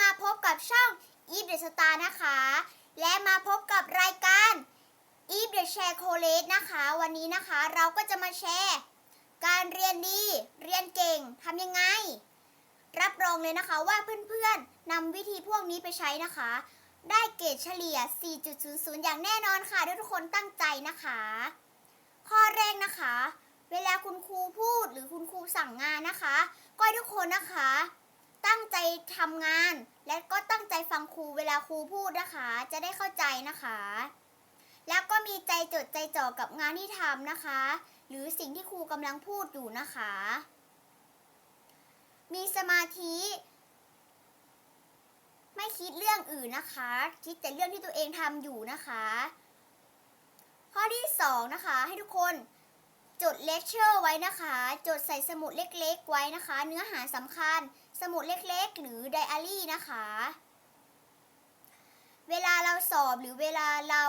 มาพบกับช่อง e v e the Star นะคะ และมาพบกับรายการ e v e the Share College นะคะ วันนี้นะคะเราก็จะมาแชร์ การเรียนดี เรียนเก่งทำยังไง รับรองเลยนะคะว่าเพื่อนๆนำวิธีพวกนี้ไปใช้นะคะ ได้เกรดเฉลี่ย 4.00 อย่างแน่นอนค่ะด้วยทุกคนตั้งใจนะคะ ข้อแรกนะคะ เวลาคุณครูพูดหรือคุณครูสั่งงานนะคะ ก็ทุกคนนะคะ ตั้งใจทำงาน และก็ตั้งใจฟังครูเวลาครูพูดนะคะ จะได้เข้าใจนะคะ แล้วก็มีใจจดใจจ่อกับงานที่ทำนะคะ หรือสิ่งที่ครูกำลังพูดอยู่นะคะ มีสมาธิ ไม่คิดเรื่องอื่นนะคะ คิดแต่เรื่องที่ตัวเองทำอยู่นะคะ ข้อที่สองนะคะ ให้ทุกคนจดเลคเชอร์ไว้นะคะ จดใส่สมุดเล็กๆไว้นะคะ เนื้อหาสำคัญ สมุดเล็กๆ หรือไดอารี่นะคะ เวลาเราสอบหรือเวลาเรา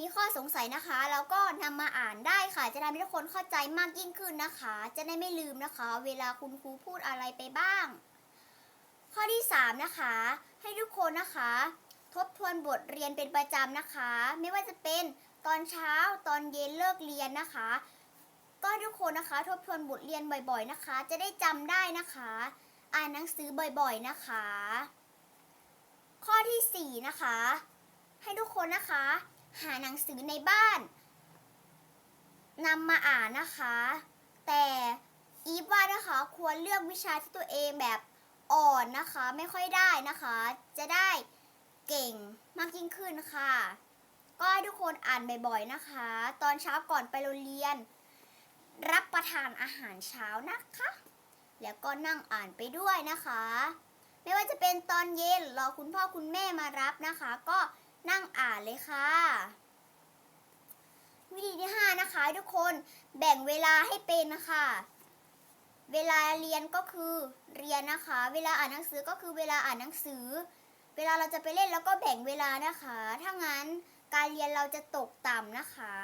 มีข้อสงสัยนะคะ เราก็นำมาอ่านได้ค่ะ จะทำให้ทุกคนเข้าใจมากยิ่งขึ้นนะคะ จะได้ไม่ลืมนะคะ เวลาคุณครูพูดอะไรไปบ้าง ข้อที่ 3 นะคะ ให้ทุกคนนะคะ ทบทวนบทเรียนเป็นประจำนะคะ ไม่ว่าจะเป็นตอนเช้าตอนเย็นเลิกเรียนนะคะ ก็ทุกคนนะคะ ทบทวนบทเรียนบ่อยๆนะคะ จะได้จำได้นะคะ อ่านหนังสือบ่อยๆนะคะ ข้อที่ 4 นะคะ ให้ทุกคนนะคะ หาหนังสือในบ้านนำมาอ่านนะคะ แต่อีฟว่านะคะควรเลือกวิชาที่ตัวเองแบบอ่อนนะคะ ไม่ค่อยได้นะคะ จะได้เก่งมากยิ่งขึ้นค่ะ ก็ให้ทุกคนอ่านบ่อยๆนะคะ ตอนเช้าก่อนไปโรงเรียน รับประทานอาหารเช้านะคะ แล้วก็นั่งอ่านไปด้วยนะคะ ไม่ว่าจะเป็นตอนเย็นรอคุณพ่อคุณแม่มารับนะคะ ก็นั่งอ่านเลยค่ะ วิธีที่ 5 นะคะทุกคนแบ่งเวลาให้เป็นนะคะเวลาเรียนก็คือเรียนนะคะ เวลาอ่านหนังสือก็คือเวลาอ่านหนังสือ เวลาเราจะไปเล่นแล้วก็แบ่งเวลานะคะ ถ้างั้นการเรียนเราจะตกต่ำนะคะ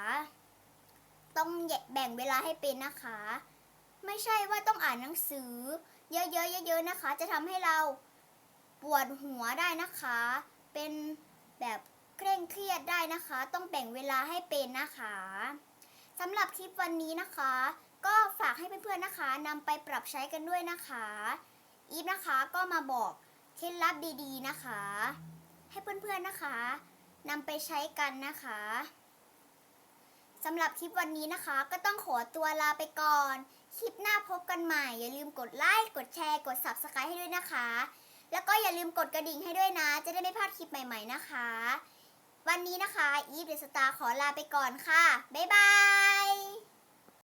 ต้องแบ่งเวลาให้เป็นนะคะ ไม่ใช่ว่าต้องอ่านหนังสือ เยอะๆเยอะๆนะคะ จะทำให้เราปวดหัวได้นะคะ เป็นแบบเคร่งเครียดได้นะคะ ต้องแบ่งเวลาให้เป็นนะคะสำหรับคลิปวันนี้นะคะ ก็ฝากให้เพื่อนๆนะคะนำไปปรับใช้กันด้วยนะคะ อีฟนะคะก็มาบอกเคล็ดลับดีๆนะคะ ให้เพื่อนๆนะคะนำไปใช้กันนะคะำหรับคลิปวันนี้นะคะ ก็ต้องขอตัวลาไปก่อน คลิปหน้าพบกันใหม่ อย่าลืมกดไลค์ กดแชร์ กด Subscribe ให้ด้วยนะคะ แล้วก็อย่าลืมกดกระดิ่งให้ด้วยนะ จะได้ไม่พลาดคลิปใหม่ ๆนะคะ วันนี้นะคะ อีฟเดอะสตาร์ขอลาไปก่อนค่ะ บ๊ายบาย